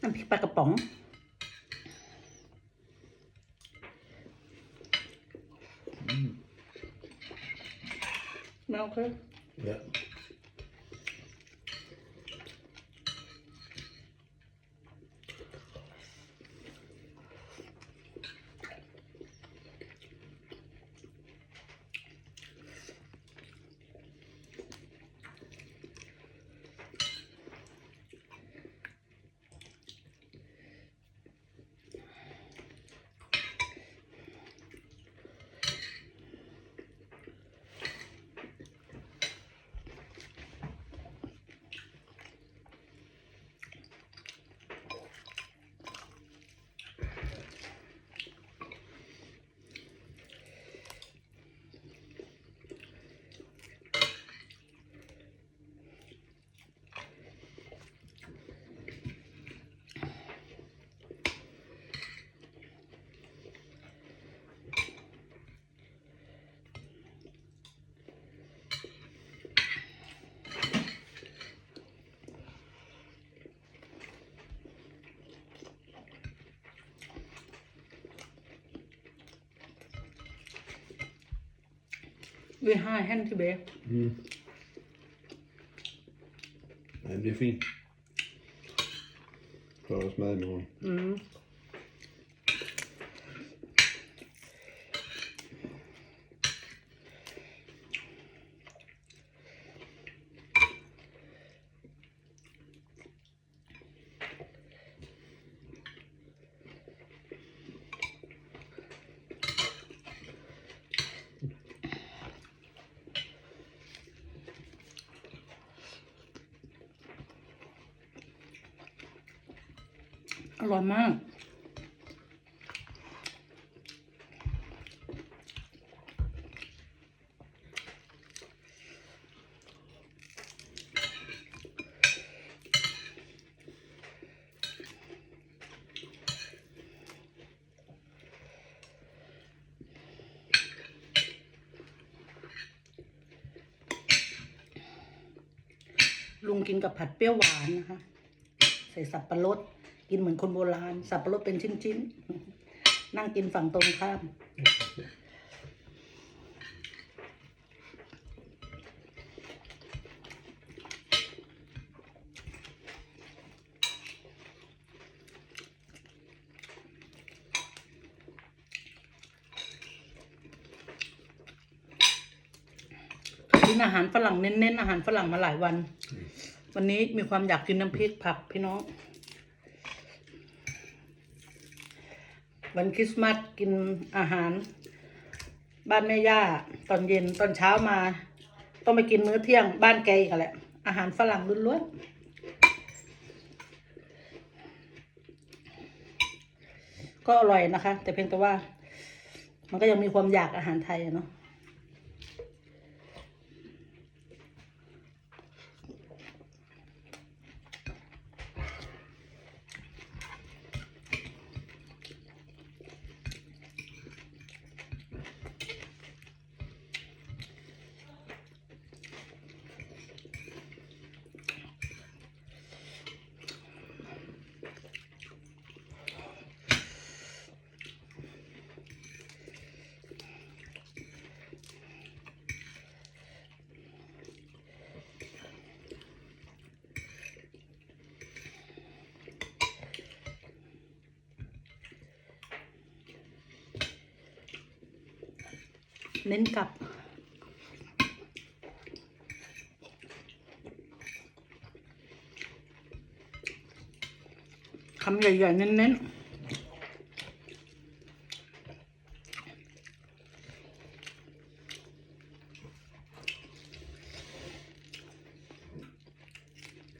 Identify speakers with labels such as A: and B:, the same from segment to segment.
A: น้ำพริกปลากระป๋องไม่เ Vi har hen tilbage.
B: Mm. Ja, det bliver fint. Så er der også mad i morgen.
A: Mm. ร่อยมาก ลุงกินกับผัดเปรี้ยวหวานนะคะ ใส่สับปะรด กินเหมือนคนโบราณ สับปะรดเป็นชิ้นๆ นั่งกินฝั่งตรงข้าม กินอาหารฝรั่งเน้นๆ อาหารฝรั่งมาหลายวัน วันนี้มีความอยากกินน้ำพริกผักพี่น้อง วันคริสต์มาสกินอาหาร บ้านแม่ย่าตอนเย็นตอนเช้ามา ต้องไปกินมื้อเที่ยงบ้านแกอีกันแหละ อาหารฝรั่งล้วนๆก็อร่อยนะคะ แต่เพียงแต่ว่า มันก็ยังมีความอยากอาหารไทยอะเนาะ เน้นกับ คำใหญ่ๆ เน้นๆ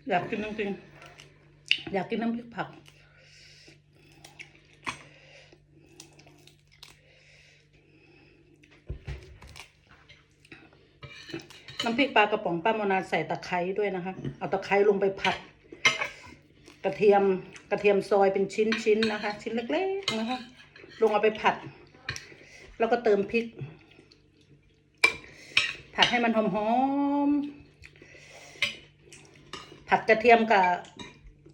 A: อยากกินจริงๆอยากกินน้ำพริกผัก น้ำพริกปลากระป๋องป้าโมนาใส่ตะไคร้ด้วยนะคะ เอาตะไคร้ลงไปผัด กระเทียมกระเทียมซอยเป็นชิ้นๆนะคะ ชิ้นเล็กๆนะคะ ลงเอาไปผัด แล้วก็เติมพริก ผัดให้มันหอมๆผัดกระเทียมกับ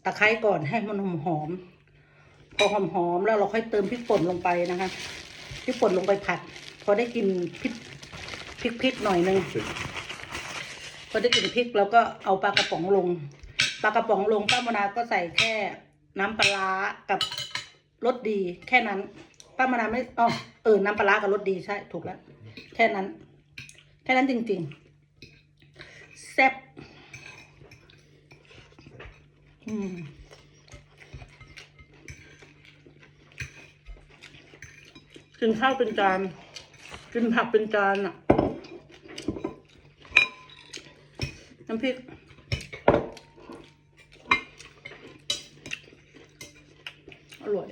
A: ตะไคร้ก่อนให้มันหอมหอมๆพอหอมหอมๆแล้วเราค่อยเติมพริกป่นลงไปนะคะพริกป่นลงไปผัด พอได้กินพริกพริกพริกหน่อยนึง อได้กลินพริกเราก็เอาปลากระป๋องลง ปลากระป๋องลงป้ามนาก็ใส่แค่น้ำปลากับรสดีแค่นั้น ป้ามนาไม่อ๋อเออน้ำปลาร้ากับรสดีใช่ถูกแล้ว แค่นั้น แค่นั้นจริง ๆ แซ่บอืมกินข้าวเป็นจาน กินผักเป็นจานอะ น้ำพริก อร่อย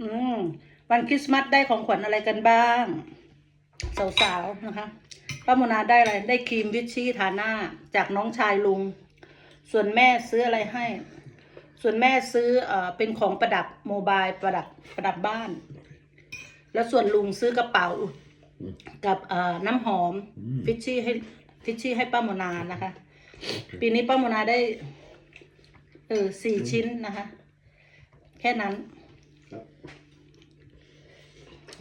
A: อืม วันคริสต์มาสได้ของขวัญอะไรกันบ้าง สาวๆ นะคะป้าโมนาได้อะไร ได้ครีมวิชชี่ทาหน้าจากน้องชายลุง ส่วนแม่ซื้ออะไรให้ ส่วนแม่ซื้อเอ่อเป็นของประดับโมบายประดับประดับบ้าน แล้วส่วนลุงซื้อกระเป๋ากับเอ่อน้ำหอม
B: อืม
A: ฟิชชี่ให้ฟิชชี่ให้ป้าโมนานะคะ ปีนี้ป้าโมนาได้เออสี่ชิ้นนะคะ แค่นั้น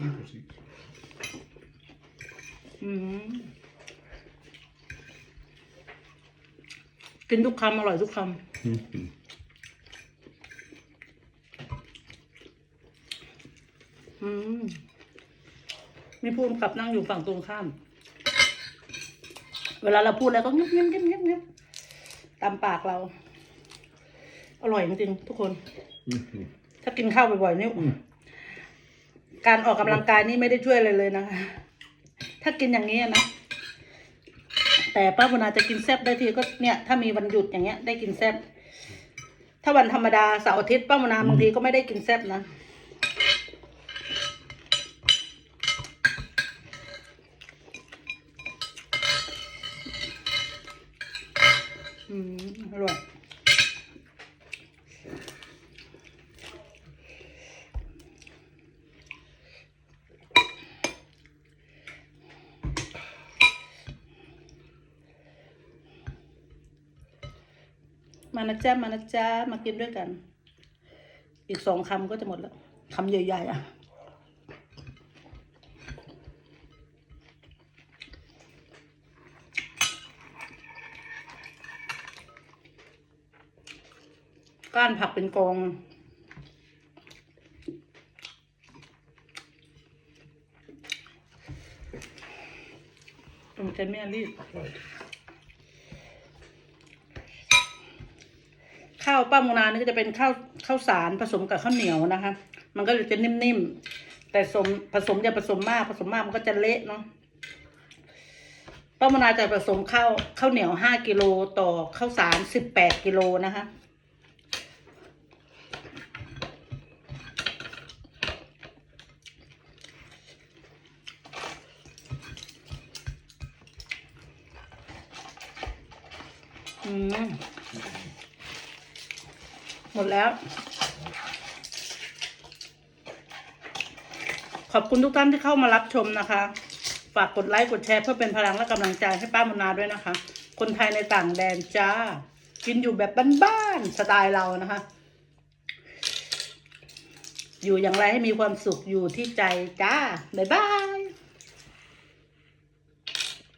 B: Ja. Precis.
A: อืมกินทุกคำอร่อยทุกค
B: Mhm. ำ
A: อืม มีพูดกับนั่งอยู่ฝั่งตรงข้าม เวลาเราพูดอะไรก็เงียบเงียบเงียบเงียบเงียบตามปากเรา อร่อยจริงๆทุกคน
B: Mhm.
A: ถ้ากินข้าวบ่อยๆนี่การออกกำลังกายนี่ไม่ได้ช่วยอะไรเลยนะคะ ถ้ากินอย่างนี้นะ แต่ป้าบุนาจะกินแซ่บได้ทีก็เนี่ย ถ้ามีวันหยุดอย่างเงี้ย ได้กินแซ่บถ้าวันธรรมดาเสาร์อาทิตย์ป้าบุนาบางทีก็ไม่ได้กินแซ่บนะ อืมอร่อยมานะจ๊ะมานะจ๊ะมากินด้วยกัน อีกสองคำก็จะหมดแล้วคำใหญ่ๆอะ ก้านผักเป็นกองตรงใจแม่รีบ
B: Right.
A: ข้าวป้าโมนานี่ก็จะเป็นข้าวข้าวสารผสมกับข้าวเหนียวนะคะ มันก็เลยจะนิ่มๆ แต่สมผสมอย่าผสมมากผสมมากมันก็จะเละเนาะป้าโมนาจะผสมข้าวข้าวเหนียวห้ากิโลต่อข้าวสารสิบแปดกิโลนะคะ อืมหมดแล้ว ขอบคุณทุกท่านที่เข้ามารับชมนะคะ ฝากกดไลค์กดแชร์เพื่อเป็นพลังและกำลังใจให้ป้ามนาด้วยนะคะ คนไทยในต่างแดนจ้า กินอยู่แบบบ้านๆสไตล์เรานะคะ อยู่อย่างไรให้มีความสุขอยู่ที่ใจจ้า บ๊ายบาย